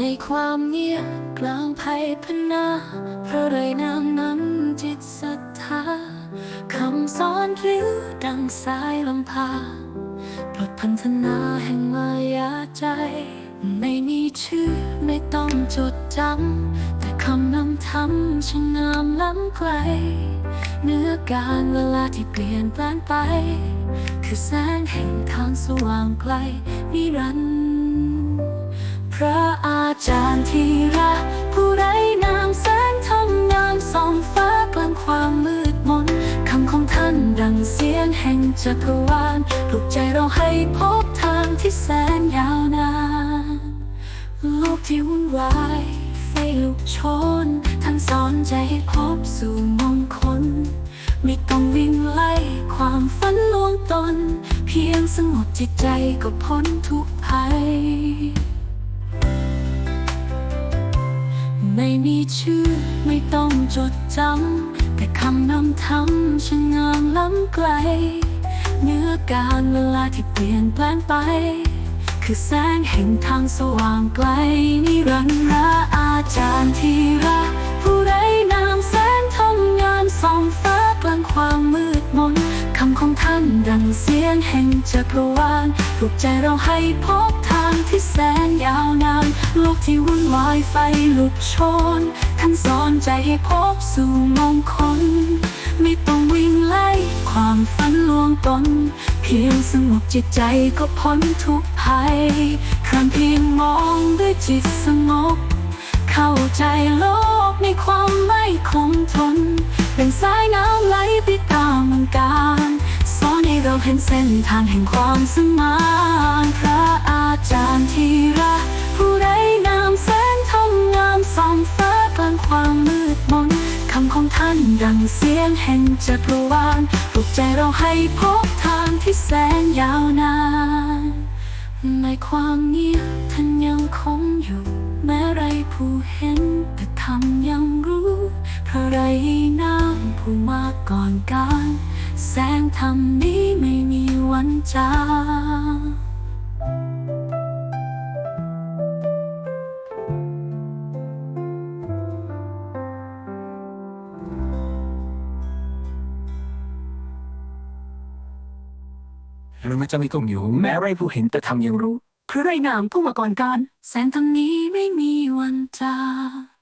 ในความเงียบกลางภัยพนาพระไรน้ำน้ำจิตศรัทธาคำสอนริ้วดังสายลำพาปลดพันธนาแห่งมายาใจ ไม่มีชื่อไม่ต้องจดจำ แต่คำนำทำช่างงามล้ำไกล เนื้อการเวลาที่เปลี่ยนแปลงไป คือแสงแห่งทางสว่างไกลนิรันดร์ พระอาจารย์ที่รักผู้ไร้นามแสงทำงามส่องฟ้ากลางความมืดมนคำของท่านดังเสียงแห่งจักรวาลปลุกใจเราให้พบทางที่แสนยาวนานโลกที่วุ่นวายไฟลุกโชน ท่านสอนใจให้พบสู่มงคลไม่ต้องวิ่งไล่ความฝันลวงตน เพียงสงบจิตใจก็พ้นทุกภัย ชื่อไม่ต้องจดจำ แต่คำนำทำช่างงามล้ำไกล เนื้อการเวลาที่เปลี่ยนแปลงไป คือแสงแห่งทางสว่างไกลนิรันดร์อาจารย์ที่รักผู้ไรนามแสงทำงานส่องฟ้ากลางความมืดมนคำของท่านดังเสียงแห่งจักรวาลปลุกใจเราให้พบางที่แสนยาวนาน โลกที่วุ่นวายไฟลุกโชนท่านสอนใจให้พบสู่มองคลไม่ต้องวิ่งไล่ความฝันลวงตน เพียงสงบจิตใจก็พ้นทุกภัยครั้งเพียงมองด้วยจิตสงบ เข้าใจโลกในความไม่คงทน เป็นสาย เห็นเส้นทางแห่งความสมานพระอาจารย์ทีรักผู้ไร้นามแสงทำงงามส่องฟ้ากลางความมืดมนคำของท่านดังเสียงแห่งจักรวาลปลุกใจเราให้พบทางที่แสนยาวนานในความเงียบท่านยังคงอยู่ แม้ไรผู้เห็นแต่ทำยังรู้เพราะไรน้ำผู้มาก่อนการ แสงธรรมนี้ไม่มีวันจางรือมันจะไม่ต้องอยู่ แม้ไรผู้เห็นแต่ทำยังรู้เพราะไรน้ำผู้มาก่อนการ แสงธรรมนี้ไม่มีวันจาง